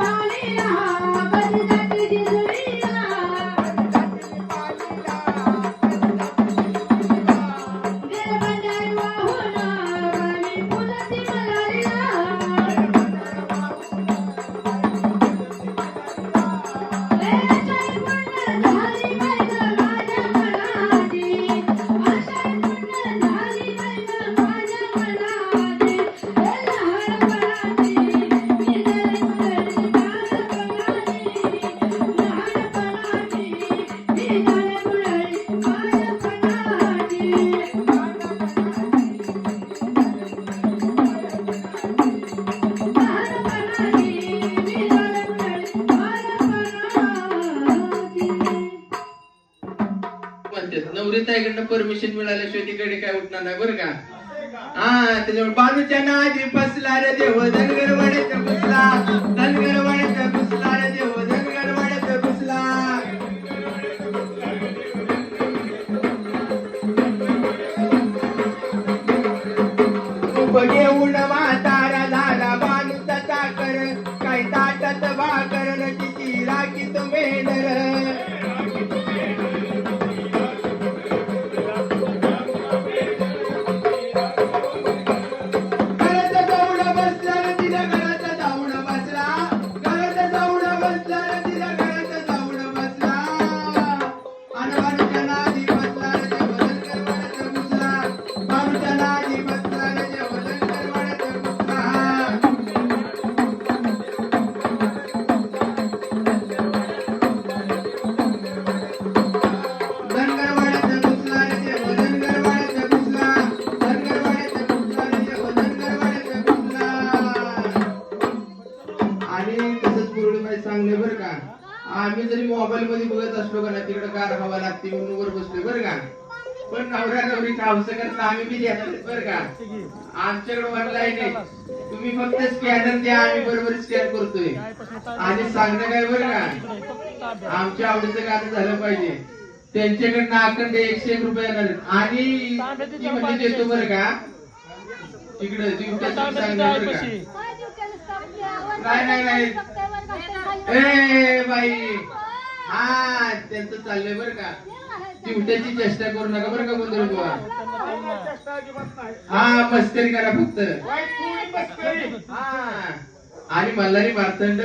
ದಾಳಿ नवरी ताईकडनं परमिशन मिळाल्याशिवाय तिकडे काय उठणार नाही बरं का? हा त्याच्यामुळे बाजूच्या नादी फसला रे देव धनगर वाड्याचा घुसला धनगर वाड्याचा घुसला रे देव धनगर वाड्याचा घुसला बघे उड सांगले बरं का? आम्ही जरी मोबाईल मध्ये बघत असलो का ना तिकडे कार हवा लागते म्हणून वर बसलोय बरं का? पण नवऱ्या नवरीचा हौस करता आम्ही बी आहेत बरं का? आमच्याकडे आहे. तुम्ही फक्त स्कॅनर द्या आम्ही बरोबर स्कॅन करतोय. आणि सांगणं काय बरं का? आमच्या आवडीचं गाणं झालं पाहिजे. त्यांच्याकडनं अखंड एकशे एक रुपये. आणि म्हणजे देतो बरं का? तिकडे दिवट्याचं सांगणार बरं का? नाही, नाही, नाही. ए बाई. हा त्यांचं चाललंय बर का. दिवट्याची चेष्टा करू नका बरं का गोंधळ बुवा. हा मस्करी करा फक्त. आणि मल्हारी मार्तंड.